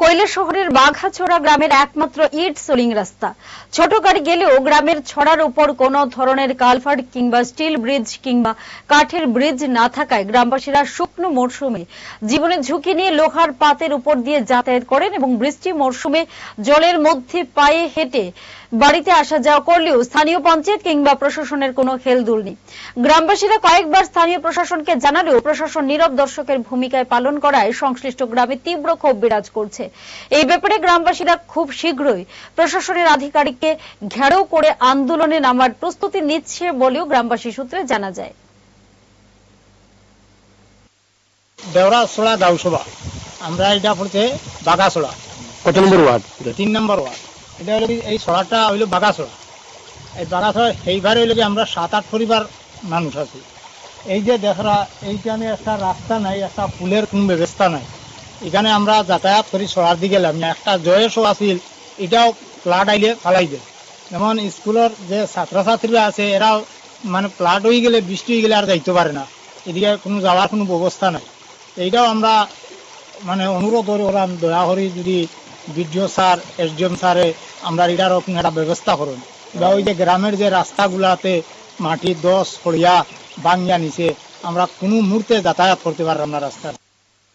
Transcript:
কৈলাসহরের বাঘাছড়া গ্রামের একমাত্র ইট সোলিং রাস্তা। ছোট গাড়ি গেলেও গ্রামের ছড়ার উপর কোনো ধরনের কালভার্ট কিংবা স্টিল ব্রিজ কিংবা কাঠের ব্রিজ না থাকায় গ্রামবাসীরা শুকনো মরশুমে জীবনের ঝুঁকি নিয়ে লোহার পাতের উপর দিয়ে যাতায়াত করেন এবং বৃষ্টি মরশুমে জলের মধ্যে পায়ে হেঁটে বাড়িতে আসা যাওয়া করলেও স্থানীয় পঞ্চায়েত কিংবা প্রশাসনের কোনো হেলদুল নেই। গ্রামবাসীরা কয়েকবার স্থানীয় প্রশাসনকে জানালেও প্রশাসন নীরব দর্শকের ভূমিকায় পালন করায় সংশ্লিষ্ট গ্রামে তীব্র ক্ষোভ বিরাজ করছে। এই ব্যাপারে গ্রামবাসীরা খুব শীঘ্রই প্রশাসনের আধিকারিককে ঘেরাও করে আন্দোলনে নামার প্রস্তুতি নিচ্ছে বলেও গ্রামবাসী সূত্রে জানা যায়। গাউসভা আমরা এটা পড়ছে বাগাসোড়া কত নম্বর ওয়ার্ড? তিন নম্বর ওয়ার্ড। এটা হলো এই সড়াটা হইল বাগাসোড়া এই বাগাসোড়া এইবারে হইল কি আমরা সাত আট পরিবার মানুষ আছি। এই যে দেখরা এইখানে একটা রাস্তা নাই একটা পুলের কোনো ব্যবস্থা নাই। এখানে আমরা যাতায়াত করি সরার দিকে গেলাম একটা জয়েসও আছিল, এটাও ফ্লাড আইলে ফালাই দেয় যেমন স্কুলের যে ছাত্রছাত্রীরা আছে, এরাও মানে ফ্লাড হয়ে গেলে, বৃষ্টি হয়ে গেলে আর যাইতে পারে না। এদিকে কোনো যাওয়ার কোনো ব্যবস্থা নাই। এইটাও আমরা মানে অনুরোধ করি, ওরা দয়া করি যদি বিডিও স্যার, এসডিএম স্যারে আমরা এটারও কোনো একটা ব্যবস্থা করুন। বা ওই যে গ্রামের যে রাস্তাগুলাতে মাটি, দশ পড়িয়া ভাঙিয়া নিছে, আমরা কোনো মুহূর্তে যাতায়াত করতে পারলাম না রাস্তা